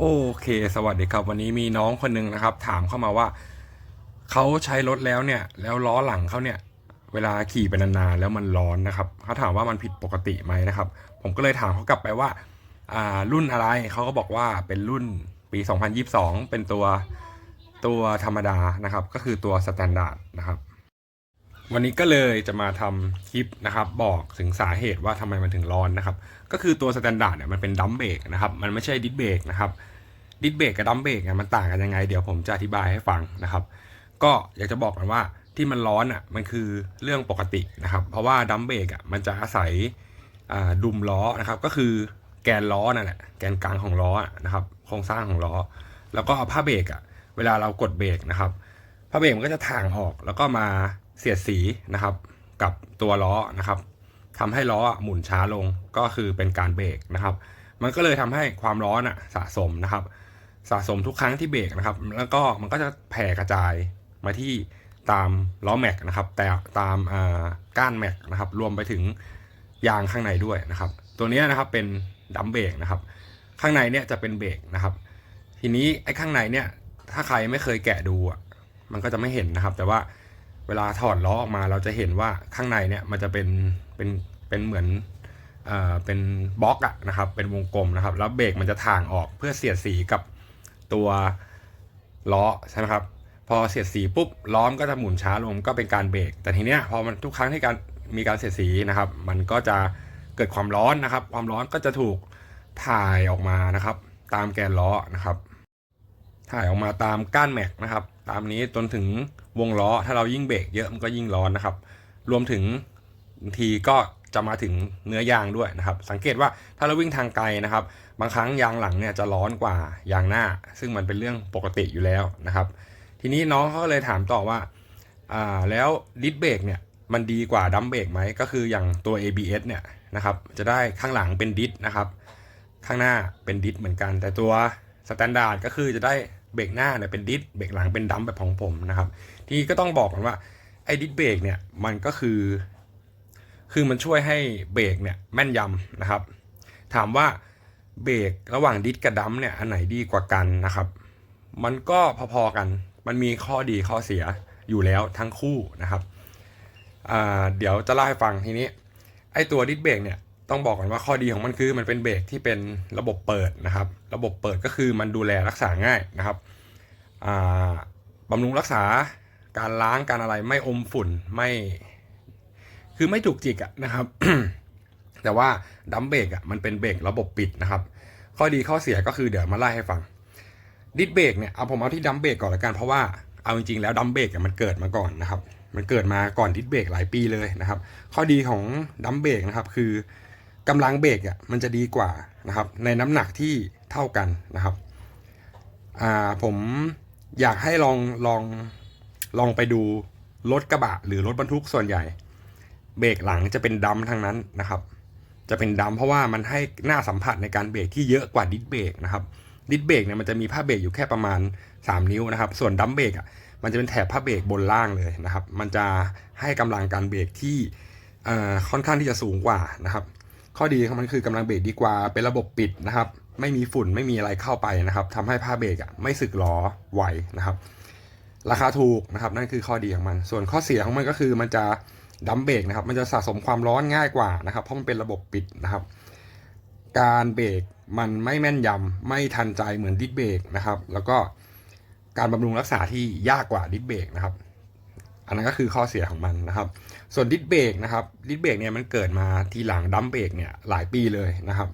โอเค สวัสดีครับ วันนี้มีน้องคนหนึ่งนะครับ ถามเข้ามาว่าเขาใช้รถแล้วเนี่ย แล้วล้อหลังเขาเนี่ย เวลาขี่ไปนานๆแล้วมันร้อนนะครับเขาถามว่ามันผิดปกติไหมนะครับ ผมก็เลยถามเขากลับไปว่าอ่ารุ่นอะไรเขาก็บอกว่าเป็นรุ่นปี 2022 เป็นตัวตัวธรรมดานะครับ ก็คือตัวสแตนดาร์ดนะครับ วันนี้ก็เลยจะมาทำคลิปนะครับ บอกถึงสาเหตุว่าทำไมมันถึงร้อนนะครับ ก็คือตัวสแตนดาร์ดเนี่ยมันเป็นดัมเบรกนะครับ มันไม่ใช่ดิสเบรกนะครับ ดิสเบรกกับดัมเบรกเนี่ยมันต่างกันยังไง เดี๋ยวผมจะอธิบายให้ฟังนะครับ ก็อยากจะบอกกันว่าที่มันร้อนอะมันคือเรื่องปกตินะครับ เพราะว่าดัมเบรกอะมันจะอาศัยดุมล้อนะครับ ก็คือแกนล้อนั่นแหละแกนกลางของล้อนะครับ โครงสร้างของล้อ แล้วก็ผ้าเบรกอะเวลาเรากดเบรกนะครับผ้าเบรกมันก็จะถ่างออกแล้วก็มาเสียดสีนะครับ กับตัวล้อนะครับทำให้ล้อหมุนช้าลงก็คือเป็นการเบรกนะครับ มันก็เลยทำให้ความร้อนอะสะสมนะครับ สะสมทุกครั้งที่เบรกนะครับ แล้วก็มันก็จะแผ่กระจายมาที่ตามล้อแม็กนะครับ แต่ตามอ่าก้านแม็กนะครับ รวมไปถึงยางข้างในด้วยนะครับ ตัวนี้นะครับเป็นดัมเบรกนะครับ ข้างในเนี่ยจะเป็นเบรกนะครับ ทีนี้ไอ้ข้างในเนี่ย ถ้าใครไม่เคยแกะดูอะ มันก็จะไม่เห็นนะครับ แต่ว่าเวลาถอดล้อออกมาเราจะเห็นว่าข้างในเนี่ยมันจะเป็นเป็นเป็นเหมือนเอ่อเป็นบล็อกอะนะครับ เป็นวงกลมนะครับ แล้วเบรกมันจะถ่างออกเพื่อเสียดสีกับ ตัวล้อใช่ไหมครับ พอเสียดสีปุ๊บล้อมก็จะหมุนช้าลงก็เป็นการเบรกแต่ทีเนี้ยพอมันทุกครั้งที่การมีการเสียดสีนะครับ มันก็จะเกิดความร้อนนะครับ ความร้อนก็จะถูกถ่ายออกมานะครับ ตามแกนล้อนะครับ ถ่ายออกมาตามก้านแม็กนะครับ ตามนี้จนถึงวงล้อถ้าเรายิ่งเบรกเยอะมันก็ยิ่งร้อนนะครับ รวมถึงบางทีก็ จะมาถึงเนื้อยางด้วยนะครับ สังเกตว่าถ้าเราวิ่งทางไกลนะครับ บางครั้งยางหลังเนี่ยจะร้อนกว่ายางหน้า ซึ่งมันเป็นเรื่องปกติอยู่แล้วนะครับ ทีนี้น้องเขาก็เลยถามต่อว่าอ่าแล้วดิสเบรกเนี่ยมันดีกว่าดัมเบรกไหมก็คืออย่างตัว ABS เนี่ยนะครับจะได้ข้างหลังเป็นดิสนะครับข้างหน้าเป็นดิสเหมือนกัน แต่ตัวสแตนดาร์ดก็คือจะได้เบรกหน้าเนี่ยเป็นดิสเบรกหลังเป็นดัมแบบของผมนะครับ ทีนี้ก็ต้องบอกกันว่าไอ้ดิสเบรกเนี่ยมันก็คือ คือมันช่วยให้เบรกเนี่ยแม่นยำนะครับ ถามว่าเบรกระหว่างดิสกับดัมเนี่ยอันไหนดีกว่ากันนะครับ มันก็พอๆกัน มันมีข้อดีข้อเสียอยู่แล้วทั้งคู่นะครับ เดี๋ยวจะเล่าให้ฟังทีนี้ ไอ้ตัวดิสเบรกเนี่ยต้องบอกก่อนว่าข้อดีของมันคือมันเป็นเบรกที่เป็นระบบเปิดนะครับ ระบบเปิดก็คือมันดูแลรักษาง่ายนะครับบำรุงรักษาการล้างการอะไรไม่อมฝุ่นไม่ คือไม่จุกจิกอะนะครับ แต่ว่าดัมเบรกอะมันเป็นเบรกระบบปิดนะครับ ข้อดีข้อเสียก็คือเดี๋ยวมาไล่ให้ฟัง ดิสเบรกเนี่ยเอาผมเอาที่ดัมเบรกก่อนละกันเพราะว่าเอาจริงๆแล้วดัมเบรกมันเกิดมาก่อนนะครับ มันเกิดมาก่อนดิสเบรกหลายปีเลยนะครับ ข้อดีของดัมเบรกนะครับ คือกำลังเบรกอะมันจะดีกว่านะครับ ในน้ำหนักที่เท่ากันนะครับอ่าผมอยากให้ลองลองลองไปดูรถกระบะ หรือรถบรรทุกส่วนใหญ่ เบรกหลังจะเป็นดัมทั้งนั้นนะครับ จะเป็นดัมเพราะว่ามันให้หน้าสัมผัสในการเบรกที่เยอะกว่าดิสเบรกนะครับดิสเบรกเนี่ยมันจะมีผ้าเบรกอยู่แค่ประมาณ 3 นิ้วนะครับ ส่วนดัมเบรกอะมันจะเป็นแถบผ้าเบรกบนล่างเลยนะครับ มันจะให้กำลังการเบรกที่ค่อนข้างที่จะสูงกว่านะครับ ข้อดีของมันคือกำลังเบรกดีกว่าเป็นระบบปิดนะครับ ไม่มีฝุ่นไม่มีอะไรเข้าไปนะครับทำให้ผ้าเบรกอะไม่สึกล้อไวนะครับ ราคาถูกนะครับ นั่นคือข้อดีของมัน ส่วนข้อเสียของมันก็คือมันจะ ดัมเบรกนะครับ มันจะสะสมความร้อนง่ายกว่านะครับ เพราะมันเป็นระบบปิดนะครับ การเบรกมันไม่แม่นยำไม่ทันใจเหมือนดิสเบรกนะครับ แล้วก็การบำรุงรักษาที่ยากกว่าดิสเบรกนะครับ อันนั้นก็คือข้อเสียของมันนะครับ ส่วนดิสเบรกนะครับดิสเบรกเนี่ยมันเกิดมาทีหลังดัมเบรกเนี่ยหลายปีเลยนะครับ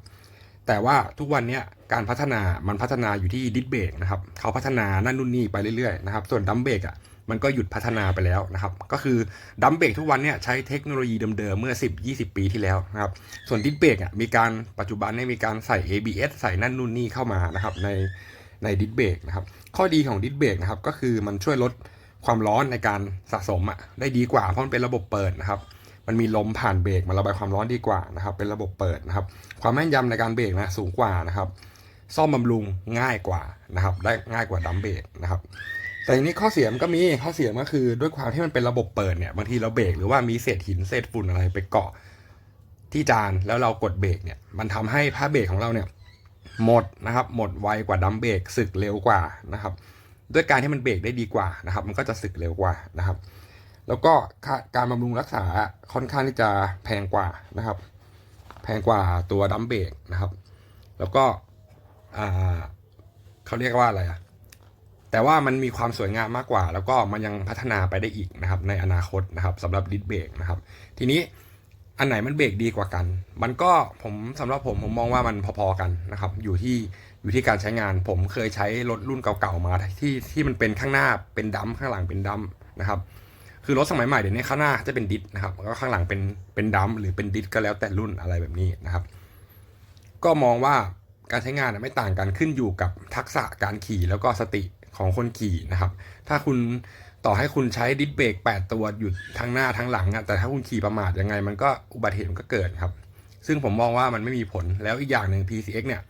แต่ว่าทุกวันนี้การพัฒนามันพัฒนาอยู่ที่ดิสเบรกนะครับ เขาพัฒนานั่นนู่นนี่ไปเรื่อยๆนะครับ ส่วนดัมเบรกอะ มันก็หยุดพัฒนาไปแล้วนะครับ ก็คือดัมเบรกทุกวันเนี่ยใช้เทคโนโลยีเดิมๆเมื่อ 10-20 ปีที่แล้วนะครับ ส่วนดิสเบรกอะมีการปัจจุบันเนี่ยมีการใส่ ABS ใส่นั่นนู่นนี่เข้ามานะครับในในดิสเบรกนะครับ ข้อดีของดิสเบรกนะครับก็คือมันช่วยลดความร้อนในการสะสมอะได้ดีกว่าเพราะมันเป็นระบบเปิดนะครับ มันมีลมผ่านเบรกมาระบายความร้อนดีกว่านะครับ เป็นระบบเปิดนะครับ ความแม่นยำในการเบรกนะสูงกว่านะครับ ซ่อมบำรุงง่ายกว่านะครับ ได้ง่ายกว่าดัมเบรกนะครับ แต่ทีนี้ข้อเสียมันก็มีข้อเสียมก็คือด้วยความที่มันเป็นระบบเปิดเนี่ยบางทีเราเบรกหรือว่ามีเศษหินเศษฝุ่นอะไรไปเกาะที่จานแล้วเรากดเบรกเนี่ยมันทำให้ผ้าเบรกของเราเนี่ยหมดนะครับ หมดไวกว่าดัมเบรกสึกเร็วกว่านะครับ ด้วยการที่มันเบรกได้ดีกว่านะครับ มันก็จะสึกเร็วกว่านะครับ แล้วก็การบำรุงรักษาค่อนข้างที่จะแพงกว่านะครับ แพงกว่าตัวดัมเบรกนะครับ แล้วก็เขาเรียกว่าอะไรอะ แต่ว่ามันมีความสวยงามมากกว่า แล้วก็มันยังพัฒนาไปได้อีกนะครับในอนาคตนะครับสำหรับดิสเบรกนะครับ ทีนี้อันไหนมันเบรกดีกว่ากัน มันก็ผมสำหรับผมผมมองว่ามันพอๆกันนะครับ อยู่ที่อยู่ที่การใช้งาน ผมเคยใช้รถรุ่นเก่าๆมาที่ที่มันเป็นข้างหน้าเป็นดัมข้างหลังเป็นดัมนะครับ คือรถสมัยใหม่เดี๋ยวนี้ข้างหน้าจะเป็นดิสนะครับแล้วก็ข้างหลังเป็นเป็นดัมหรือเป็นดิสก็แล้วแต่รุ่นอะไรแบบนี้นะครับ ก็มองว่าการใช้งานไม่ต่างกันขึ้นอยู่กับทักษะการขี่แล้วก็สติ ของคนขี่นะครับ ถ้าคุณต่อให้คุณใช้ดิสเบรก8 ตัวอยู่ทั้งหน้าทั้งหลังอะแต่ถ้าคุณขี่ประมาทยังไง มันก็อุบัติเหตุมันก็เกิดครับ ซึ่งผมมองว่ามันไม่มีผลแล้วอีกอย่างหนึ่ง PCX เนี่ย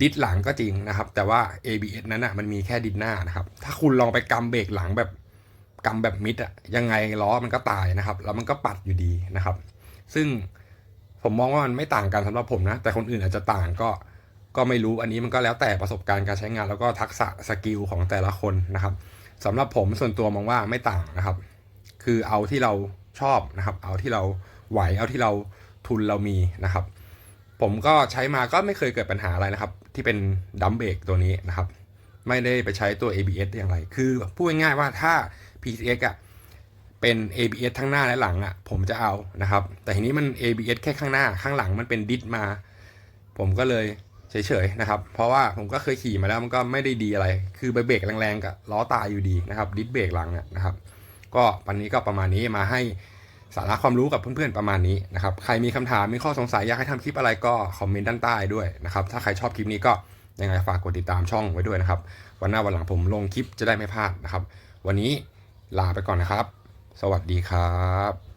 ดิสหลังก็จริงนะครับ แต่ว่า ABS นั้นอะมันมีแค่ดิสหน้านะครับ ถ้าคุณลองไปกำเบรกหลังแบบกำแบบมิดอะยังไงล้อมันก็ตายนะครับ แล้วมันก็ปัดอยู่ดีนะครับ ซึ่งผมมองว่ามันไม่ต่างกันสำหรับผมนะ แต่คนอื่นอาจจะต่างก็ ก็ไม่รู้อันนี้มันก็แล้วแต่ประสบการณ์การใช้งาน แล้วก็ทักษะสกิลของแต่ละคนนะครับสำหรับผมส่วนตัวมองว่าไม่ต่างนะครับ คือเอาที่เราชอบนะครับ เอาที่เราไหวเอาที่เราทุนเรามีนะครับ ผมก็ใช้มาก็ไม่เคยเกิดปัญหาอะไรนะครับ ที่เป็นดัมเบกตัวนี้นะครับ ไม่ได้ไปใช้ตัว ABS อย่างไร คือพูดง่ายๆว่าถ้า PCX อะเป็น ABS ทั้งหน้าและหลังอะผมจะเอานะครับ แต่ทีนี้มัน ABS แค่ข้างหน้าข้างหลังมันเป็นดิสมา ผมก็เลย เฉยๆนะครับ เพราะว่าผมก็เคยขี่มาแล้วมันก็ไม่ได้ดีอะไร คือไปเบรกแรงๆกับล้อตายอยู่ดีนะครับ ดิสเบรกหลังนะครับ ก็วันนี้ก็ประมาณนี้มาให้สาระความรู้กับเพื่อนๆประมาณนี้นะครับ ใครมีคำถามมีข้อสงสัยอยากให้ทำคลิปอะไรก็คอมเมนต์ด้านใต้ด้วยนะครับ ถ้าใครชอบคลิปนี้ก็ยังไงฝากกดติดตามช่องไว้ด้วยนะครับ วันหน้าวันหลังผมลงคลิปจะได้ไม่พลาดนะครับ วันนี้ลาไปก่อนนะครับ สวัสดีครับ